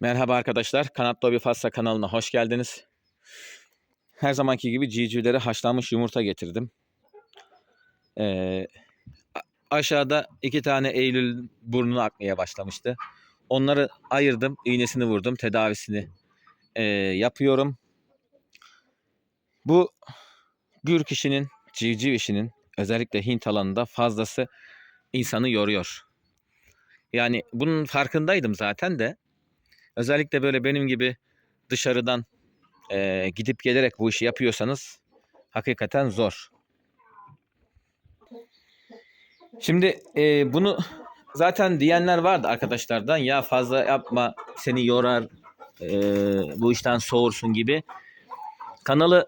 Merhaba arkadaşlar. Kanat Dobi Fassa kanalına hoş geldiniz. Her zamanki gibi civcivlere haşlanmış yumurta getirdim. Ee, aşağıda iki tane Eylül burnunu akmaya başlamıştı. Onları ayırdım, iğnesini vurdum, tedavisini ee, yapıyorum. Bu gürk işinin, civciv işinin özellikle Hint alanında fazlası insanı yoruyor. Yani bunun farkındaydım zaten de Özellikle böyle benim gibi dışarıdan eee, gidip gelerek bu işi yapıyorsanız hakikaten zor. Şimdi eee, bunu zaten diyenler vardı arkadaşlardan ya fazla yapma seni yorar eee, bu işten soğursun gibi. Kanalı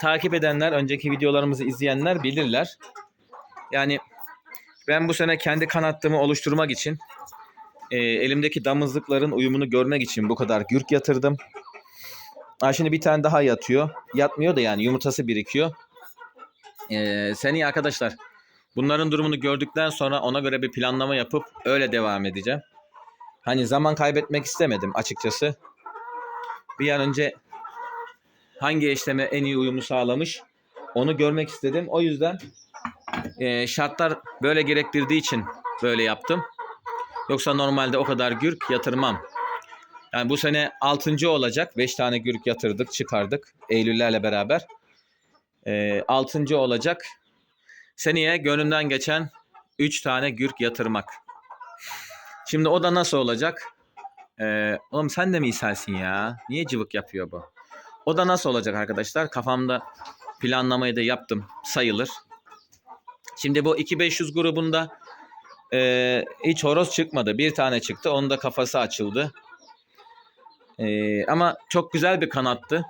takip edenler önceki videolarımızı izleyenler bilirler. Yani ben bu sene kendi kanatlığımı oluşturmak için e, elimdeki damızlıkların uyumunu görmek için bu kadar gürk yatırdım. Ha şimdi bir tane daha yatıyor. Yatmıyor da yani yumurtası birikiyor. E, seni arkadaşlar bunların durumunu gördükten sonra ona göre bir planlama yapıp öyle devam edeceğim. Hani zaman kaybetmek istemedim açıkçası. Bir an önce hangi eşleme en iyi uyumu sağlamış onu görmek istedim. O yüzden e, şartlar böyle gerektirdiği için böyle yaptım. Yoksa normalde o kadar gürk yatırmam. Yani bu sene 6. olacak. 5 tane gürk yatırdık, çıkardık. Eylüllerle beraber. Ee, 6. olacak. Seneye gönlümden geçen 3 tane gürk yatırmak. Şimdi o da nasıl olacak? Ee, oğlum sen de mi ishalsin ya? Niye cıvık yapıyor bu? O da nasıl olacak arkadaşlar? Kafamda planlamayı da yaptım. Sayılır. Şimdi bu 2500 grubunda ee, hiç horoz çıkmadı. Bir tane çıktı. Onun da kafası açıldı. Ee, ama çok güzel bir kanattı.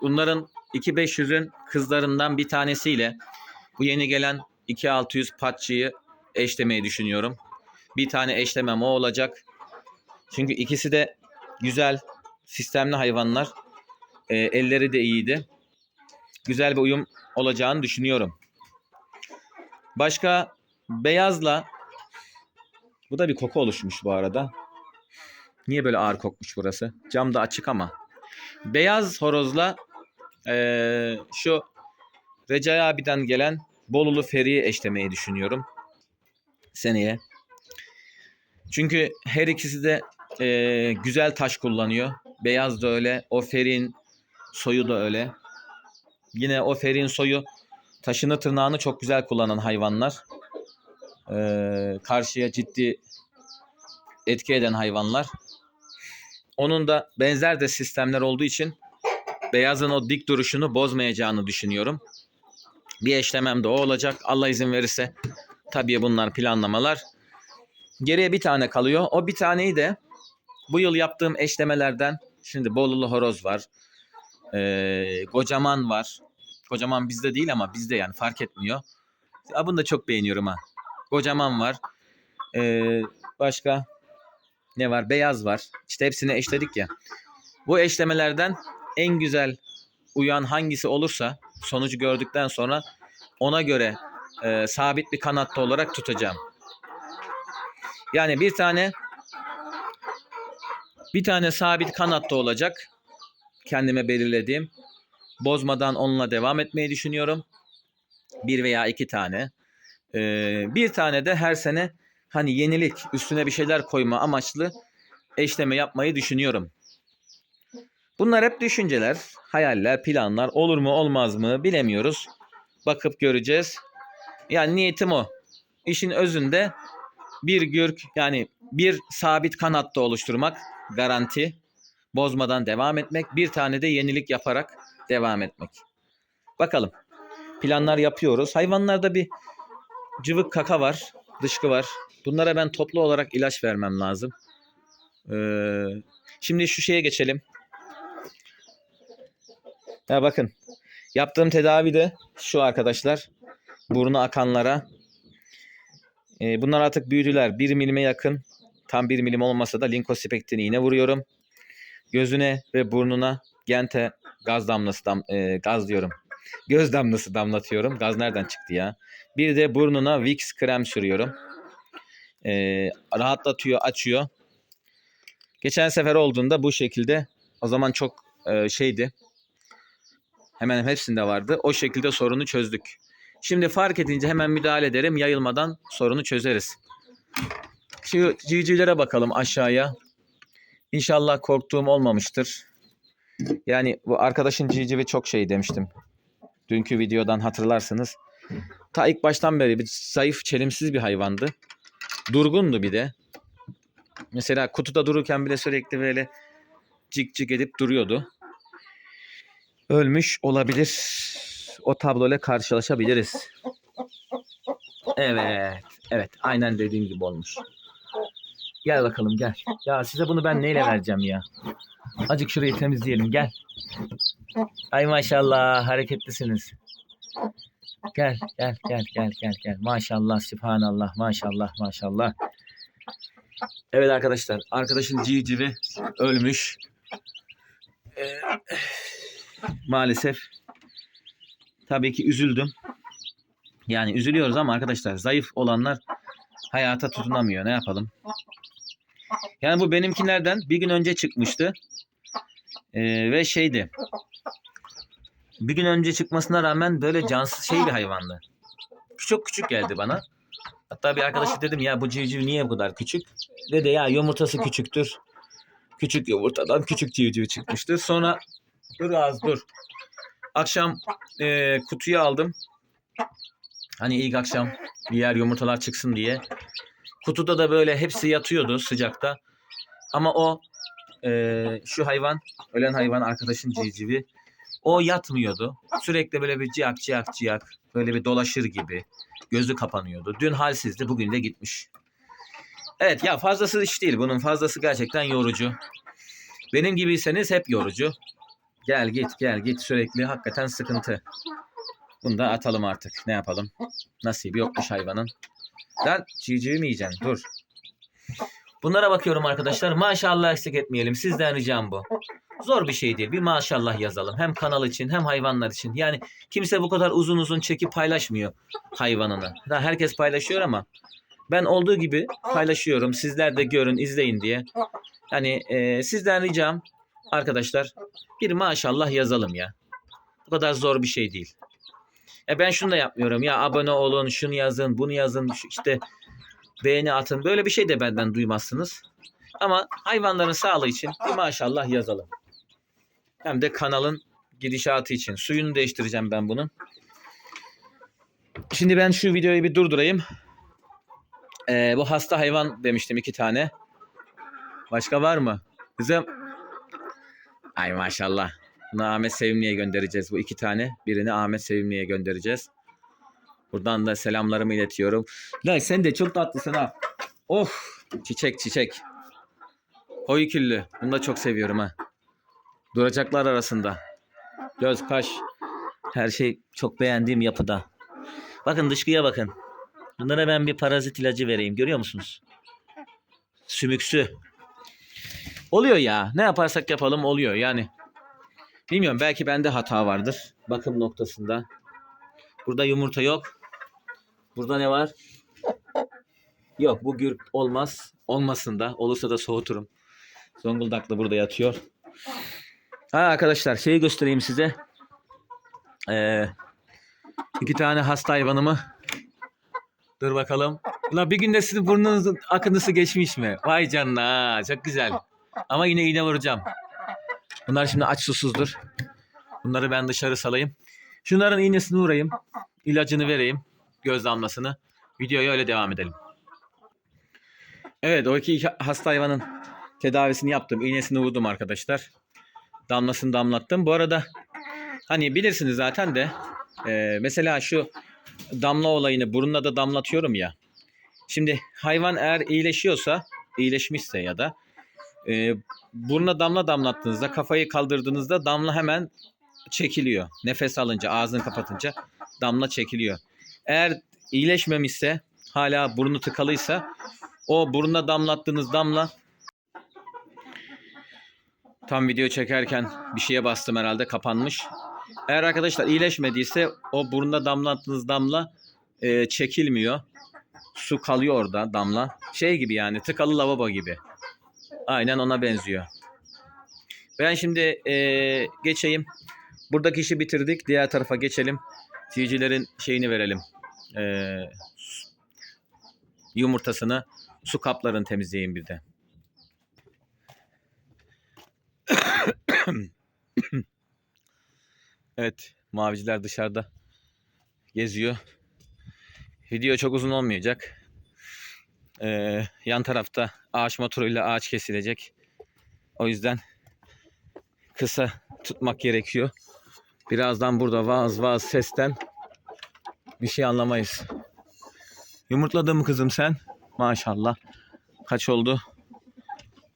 Bunların 2500'ün kızlarından bir tanesiyle bu yeni gelen 2600 patçıyı eşlemeyi düşünüyorum. Bir tane eşlemem o olacak. Çünkü ikisi de güzel, sistemli hayvanlar. Ee, elleri de iyiydi. Güzel bir uyum olacağını düşünüyorum. Başka Beyazla bu da bir koku oluşmuş bu arada. Niye böyle ağır kokmuş burası? Cam da açık ama. Beyaz horozla eee, şu Recai abiden gelen Bolulu Feri'yi eşlemeyi düşünüyorum. Seneye. Çünkü her ikisi de eee, güzel taş kullanıyor. Beyaz da öyle. O Feri'nin soyu da öyle. Yine o Feri'nin soyu taşını tırnağını çok güzel kullanan hayvanlar e, karşıya ciddi etki eden hayvanlar. Onun da benzer de sistemler olduğu için beyazın o dik duruşunu bozmayacağını düşünüyorum. Bir eşlemem de o olacak. Allah izin verirse tabii bunlar planlamalar. Geriye bir tane kalıyor. O bir taneyi de bu yıl yaptığım eşlemelerden şimdi Bolulu horoz var. Ee, kocaman var. Kocaman bizde değil ama bizde yani fark etmiyor. Ya bunu da çok beğeniyorum ha. Kocaman var. Ee, başka ne var? Beyaz var. İşte hepsini eşledik ya. Bu eşlemelerden en güzel uyan hangisi olursa sonucu gördükten sonra ona göre e, sabit bir kanatta olarak tutacağım. Yani bir tane bir tane sabit kanatta olacak. Kendime belirlediğim. Bozmadan onunla devam etmeyi düşünüyorum. Bir veya iki tane. Ee, bir tane de her sene hani yenilik üstüne bir şeyler koyma amaçlı eşleme yapmayı düşünüyorum. Bunlar hep düşünceler, hayaller, planlar. Olur mu olmaz mı bilemiyoruz. Bakıp göreceğiz. Yani niyetim o. İşin özünde bir gürk yani bir sabit kanatta oluşturmak garanti. Bozmadan devam etmek. Bir tane de yenilik yaparak devam etmek. Bakalım. Planlar yapıyoruz. Hayvanlarda bir cıvık kaka var, dışkı var. Bunlara ben toplu olarak ilaç vermem lazım. Ee, şimdi şu şeye geçelim. Ya bakın. Yaptığım tedavi de şu arkadaşlar. Burnu akanlara. Ee, bunlar artık büyüdüler. 1 milime yakın. Tam 1 milim olmasa da linkospektin iğne vuruyorum. Gözüne ve burnuna gente gaz damlası dam, e, gaz diyorum. Göz damlası damlatıyorum. Gaz nereden çıktı ya? Bir de burnuna Vicks krem sürüyorum. Ee, rahatlatıyor, açıyor. Geçen sefer olduğunda bu şekilde o zaman çok e, şeydi. Hemen hepsinde vardı. O şekilde sorunu çözdük. Şimdi fark edince hemen müdahale ederim. Yayılmadan sorunu çözeriz. Şu civcivlere bakalım aşağıya. İnşallah korktuğum olmamıştır. Yani bu arkadaşın civcivi çok şey demiştim. Dünkü videodan hatırlarsınız. Ta ilk baştan beri bir zayıf, çelimsiz bir hayvandı. Durgundu bir de. Mesela kutuda dururken bile sürekli böyle cik cik edip duruyordu. Ölmüş olabilir. O tabloyla karşılaşabiliriz. Evet. Evet. Aynen dediğim gibi olmuş. Gel bakalım gel. Ya size bunu ben neyle vereceğim ya? Acık şurayı temizleyelim gel. Ay maşallah hareketlisiniz. Gel gel gel gel gel gel. Maşallah sübhanallah maşallah maşallah. Evet arkadaşlar arkadaşın civcivi ölmüş. Ee, maalesef tabii ki üzüldüm. Yani üzülüyoruz ama arkadaşlar zayıf olanlar hayata tutunamıyor. Ne yapalım? Yani bu benimkilerden bir gün önce çıkmıştı. Ee, ve şeydi. Bir gün önce çıkmasına rağmen böyle cansız şey bir hayvandı. Çok küçük geldi bana. Hatta bir arkadaşı dedim ya bu civciv niye bu kadar küçük? Dedi ya yumurtası küçüktür. Küçük yumurtadan küçük civciv çıkmıştır. Sonra dur az dur. Akşam e, kutuyu aldım. Hani ilk akşam diğer yumurtalar çıksın diye. Kutuda da böyle hepsi yatıyordu sıcakta. Ama o e, şu hayvan, ölen hayvan arkadaşın civcivi. O yatmıyordu. Sürekli böyle bir ciyak ciyak ciyak böyle bir dolaşır gibi. Gözü kapanıyordu. Dün halsizdi, bugün de gitmiş. Evet ya fazlası iş değil. Bunun fazlası gerçekten yorucu. Benim gibiyseniz hep yorucu. Gel git gel git sürekli hakikaten sıkıntı. Bunu da atalım artık. Ne yapalım? Nasibi yokmuş hayvanın. Lan civcivi mi yiyeceksin? Dur. Bunlara bakıyorum arkadaşlar. Maşallah eksik etmeyelim. Sizden ricam bu. Zor bir şey değil. Bir maşallah yazalım. Hem kanal için hem hayvanlar için. Yani kimse bu kadar uzun uzun çekip paylaşmıyor hayvanını. Daha herkes paylaşıyor ama ben olduğu gibi paylaşıyorum. Sizler de görün, izleyin diye. Hani e, sizden ricam arkadaşlar bir maşallah yazalım ya. Bu kadar zor bir şey değil. E ben şunu da yapmıyorum. Ya abone olun, şunu yazın, bunu yazın, işte beğeni atın. Böyle bir şey de benden duymazsınız. Ama hayvanların sağlığı için bir maşallah yazalım. Hem de kanalın gidişatı için. Suyunu değiştireceğim ben bunun. Şimdi ben şu videoyu bir durdurayım. Ee, bu hasta hayvan demiştim iki tane. Başka var mı? Kızım. Ay maşallah. Bunu Ahmet Sevimli'ye göndereceğiz bu iki tane. Birini Ahmet Sevimli'ye göndereceğiz. Buradan da selamlarımı iletiyorum. Lan sen de çok tatlısın ha. Of çiçek çiçek. Koyu küllü. Bunu da çok seviyorum ha. Duracaklar arasında. Göz, kaş. Her şey çok beğendiğim yapıda. Bakın dışkıya bakın. Bunlara ben bir parazit ilacı vereyim. Görüyor musunuz? Sümüksü. Oluyor ya. Ne yaparsak yapalım oluyor yani. Bilmiyorum belki bende hata vardır. Bakım noktasında. Burada yumurta yok. Burada ne var? Yok bu gür olmaz. Olmasın da. Olursa da soğuturum. Zonguldaklı burada yatıyor. Ha arkadaşlar şeyi göstereyim size. Ee, iki tane hasta hayvanımı. Dur bakalım. La bir günde sizin burnunuzun akıntısı geçmiş mi? Vay canına çok güzel. Ama yine iğne vuracağım. Bunlar şimdi aç susuzdur. Bunları ben dışarı salayım. Şunların iğnesini vurayım. ilacını vereyim. Göz damlasını. Videoya öyle devam edelim. Evet o iki hasta hayvanın tedavisini yaptım. İğnesini vurdum arkadaşlar. Damlasını damlattım. Bu arada hani bilirsiniz zaten de e, mesela şu damla olayını burnuna da damlatıyorum ya. Şimdi hayvan eğer iyileşiyorsa, iyileşmişse ya da e, burnuna damla damlattığınızda, kafayı kaldırdığınızda damla hemen çekiliyor. Nefes alınca, ağzını kapatınca damla çekiliyor. Eğer iyileşmemişse, hala burnu tıkalıysa o burnuna damlattığınız damla tam video çekerken bir şeye bastım herhalde kapanmış. Eğer arkadaşlar iyileşmediyse o burnuna damlattığınız damla e, çekilmiyor. Su kalıyor orada damla. Şey gibi yani tıkalı lavabo gibi. Aynen ona benziyor. Ben şimdi eee, geçeyim. Buradaki işi bitirdik. Diğer tarafa geçelim. Tiyicilerin şeyini verelim. Eee, yumurtasını, su kaplarını temizleyeyim bir de. evet, maviciler dışarıda geziyor. Video çok uzun olmayacak. Ee, yan tarafta ağaç motoruyla ağaç kesilecek. O yüzden kısa tutmak gerekiyor. Birazdan burada vaz vaz sesten bir şey anlamayız. Yumurtladın mı kızım sen? Maşallah. Kaç oldu?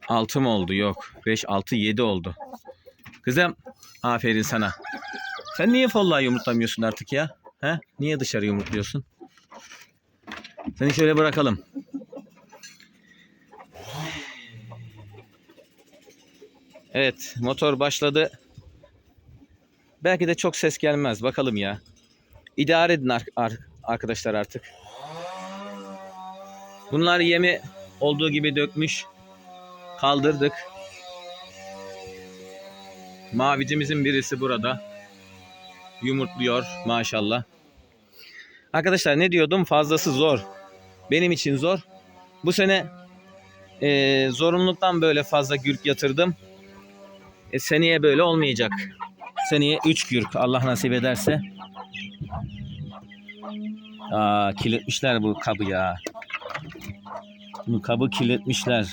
6 mı oldu? Yok. 5, 6, 7 oldu. Kızım aferin sana. Sen niye vallahi yumurtlamıyorsun artık ya? He? Niye dışarı yumurtluyorsun? Seni şöyle bırakalım. Evet, motor başladı. Belki de çok ses gelmez. Bakalım ya. İdare edin ar- ar- arkadaşlar artık. Bunlar yemi olduğu gibi dökmüş. Kaldırdık. Mavicimizin birisi burada. Yumurtluyor maşallah. Arkadaşlar ne diyordum? Fazlası zor. Benim için zor. Bu sene eee, zorunluluktan böyle fazla gürk yatırdım. E, seneye böyle olmayacak. Seneye 3 gürk Allah nasip ederse. Aa, kirletmişler bu kabı ya. Bu kabı kirletmişler.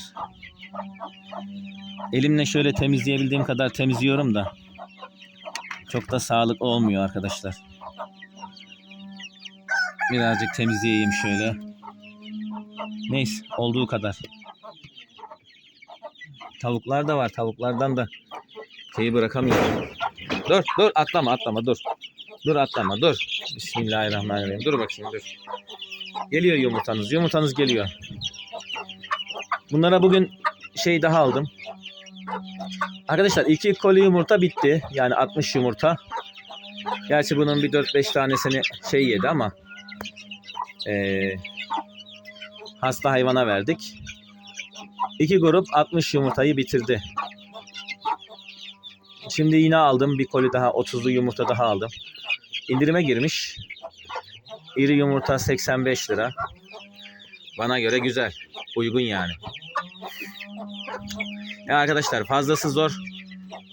Elimle şöyle temizleyebildiğim kadar temizliyorum da. Çok da sağlıklı olmuyor arkadaşlar. Birazcık temizleyeyim şöyle. Neyse olduğu kadar. Tavuklar da var. Tavuklardan da şeyi bırakamıyorum. Dur dur atlama atlama dur. Dur atlama dur. Bismillahirrahmanirrahim. Dur bakayım dur. Geliyor yumurtanız. Yumurtanız geliyor. Bunlara bugün şey daha aldım. Arkadaşlar iki koli yumurta bitti. Yani 60 yumurta. Gerçi bunun bir 4-5 tanesini şey yedi ama eee, hasta hayvana verdik. İki grup 60 yumurtayı bitirdi. Şimdi yine aldım bir koli daha 30'lu yumurta daha aldım. İndirime girmiş. İri yumurta 85 lira. Bana göre güzel. Uygun yani. Ya arkadaşlar fazlası zor.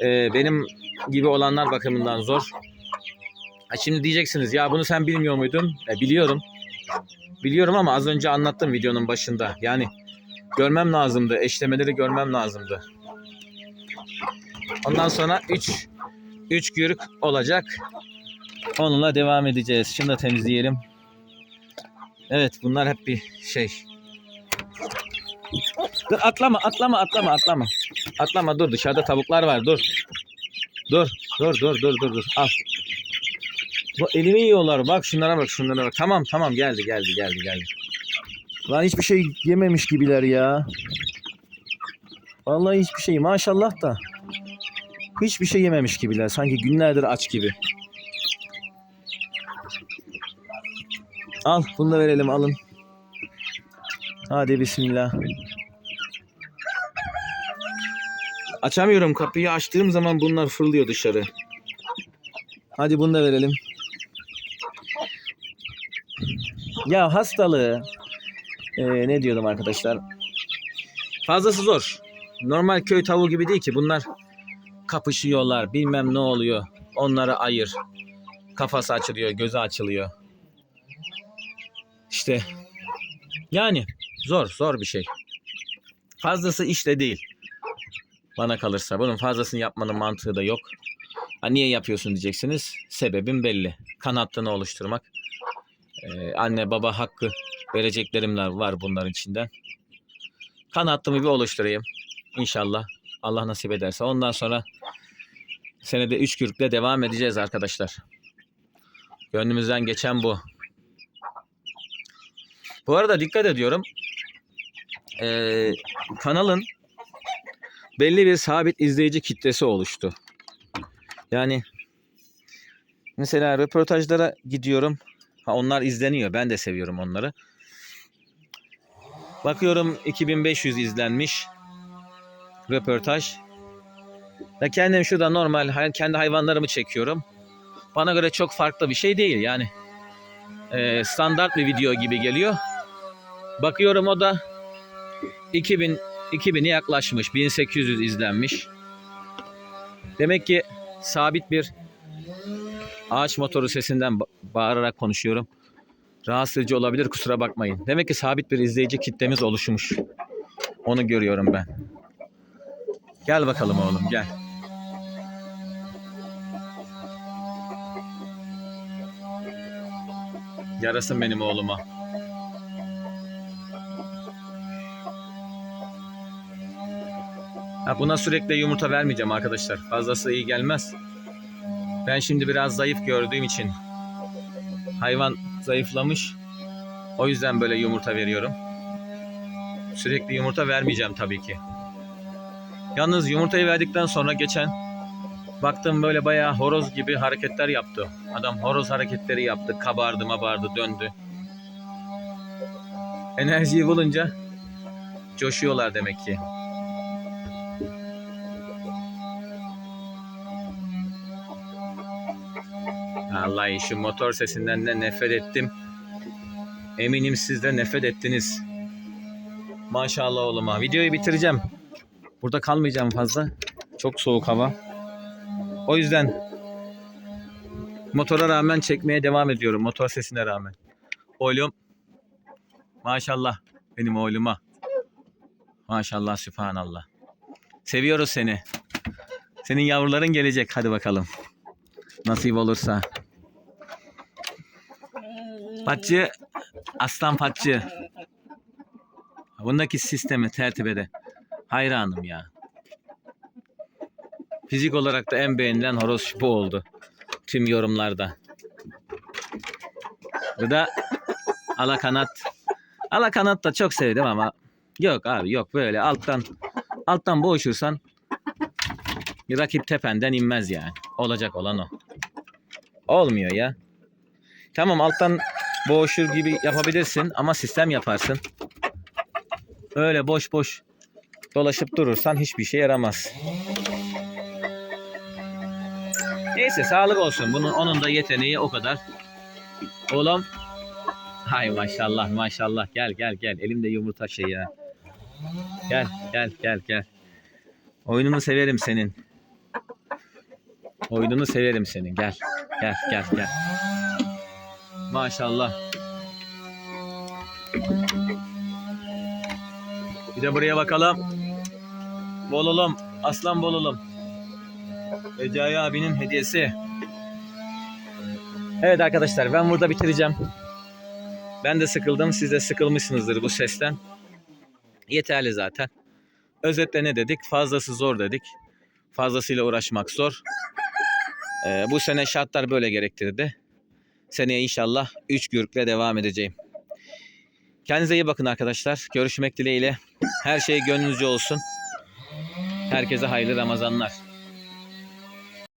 Ee, benim gibi olanlar bakımından zor. Ha şimdi diyeceksiniz ya bunu sen bilmiyor muydun? E, biliyorum. Biliyorum ama az önce anlattım videonun başında. Yani görmem lazımdı. Eşlemeleri görmem lazımdı. Ondan sonra 3 3 gürük olacak. Onunla devam edeceğiz. Şunu da temizleyelim. Evet bunlar hep bir şey. Atlama atlama atlama atlama. Atlama dur dışarıda tavuklar var dur. Dur dur dur dur dur dur al. Bu elimi yiyorlar bak şunlara bak şunlara bak. Tamam tamam geldi geldi geldi geldi. Lan hiçbir şey yememiş gibiler ya. Vallahi hiçbir şey maşallah da. Hiçbir şey yememiş gibiler. Sanki günlerdir aç gibi. Al bunu da verelim alın. Hadi bismillah. Açamıyorum kapıyı açtığım zaman bunlar fırlıyor dışarı. Hadi bunu da verelim. Ya hastalığı ee, ne diyordum arkadaşlar? Fazlası zor. Normal köy tavuğu gibi değil ki. Bunlar kapışıyorlar. Bilmem ne oluyor. Onları ayır. Kafası açılıyor, gözü açılıyor. İşte yani zor, zor bir şey. Fazlası işte değil. Bana kalırsa. Bunun fazlasını yapmanın mantığı da yok. Ha, niye yapıyorsun diyeceksiniz. Sebebim belli. Kan hattını oluşturmak. Ee, anne baba hakkı vereceklerimler var bunların içinden. Kan hattımı bir oluşturayım. İnşallah. Allah nasip ederse. Ondan sonra senede 3 kürkle devam edeceğiz arkadaşlar. Gönlümüzden geçen bu. Bu arada dikkat ediyorum. Ee, kanalın belli bir sabit izleyici kitlesi oluştu. Yani mesela röportajlara gidiyorum. Ha, onlar izleniyor. Ben de seviyorum onları. Bakıyorum 2500 izlenmiş. röportaj. Ve kendim şurada normal kendi hayvanlarımı çekiyorum. Bana göre çok farklı bir şey değil yani. Ee, standart bir video gibi geliyor. Bakıyorum o da 2000 2000'e yaklaşmış. 1800 izlenmiş. Demek ki sabit bir ağaç motoru sesinden ba- bağırarak konuşuyorum. Rahatsız edici olabilir kusura bakmayın. Demek ki sabit bir izleyici kitlemiz oluşmuş. Onu görüyorum ben. Gel bakalım oğlum gel. Yarasın benim oğluma. Ha, buna sürekli yumurta vermeyeceğim arkadaşlar. Fazlası iyi gelmez. Ben şimdi biraz zayıf gördüğüm için hayvan zayıflamış. O yüzden böyle yumurta veriyorum. Sürekli yumurta vermeyeceğim tabii ki. Yalnız yumurtayı verdikten sonra geçen baktım böyle bayağı horoz gibi hareketler yaptı. Adam horoz hareketleri yaptı. Kabardı mabardı döndü. Enerjiyi bulunca coşuyorlar demek ki. Vallahi şu motor sesinden de nefret ettim. Eminim siz de nefret ettiniz. Maşallah oğluma. Videoyu bitireceğim. Burada kalmayacağım fazla. Çok soğuk hava. O yüzden motora rağmen çekmeye devam ediyorum. Motor sesine rağmen. Oğlum. Maşallah benim oğluma. Maşallah sübhanallah. Seviyoruz seni. Senin yavruların gelecek. Hadi bakalım. Nasip olursa. Patçı, aslan patçı. Bundaki sistemi tertibede hayranım ya. Fizik olarak da en beğenilen horoz bu oldu. Tüm yorumlarda. Bu da alakanat. Alakanat da çok sevdim ama yok abi yok böyle alttan alttan boğuşursan rakip tependen inmez yani. Olacak olan o. Olmuyor ya. Tamam alttan boğuşur gibi yapabilirsin ama sistem yaparsın. Öyle boş boş dolaşıp durursan hiçbir şey yaramaz. Neyse sağlık olsun. Bunun onun da yeteneği o kadar. Oğlum. Hay maşallah maşallah. Gel gel gel. Elimde yumurta şey ya. Gel gel gel gel. Oyununu severim senin. Oyununu severim senin. Gel. Gel gel gel. Maşallah. Bir de buraya bakalım. Bololum. Aslan bololum. Recai abinin hediyesi. Evet arkadaşlar ben burada bitireceğim. Ben de sıkıldım. Siz de sıkılmışsınızdır bu sesten. Yeterli zaten. Özetle ne dedik? Fazlası zor dedik. Fazlasıyla uğraşmak zor. Ee, bu sene şartlar böyle gerektirdi. Seneye inşallah 3 gürkle devam edeceğim. Kendinize iyi bakın arkadaşlar. Görüşmek dileğiyle. Her şey gönlünüzce olsun. Herkese hayırlı Ramazanlar.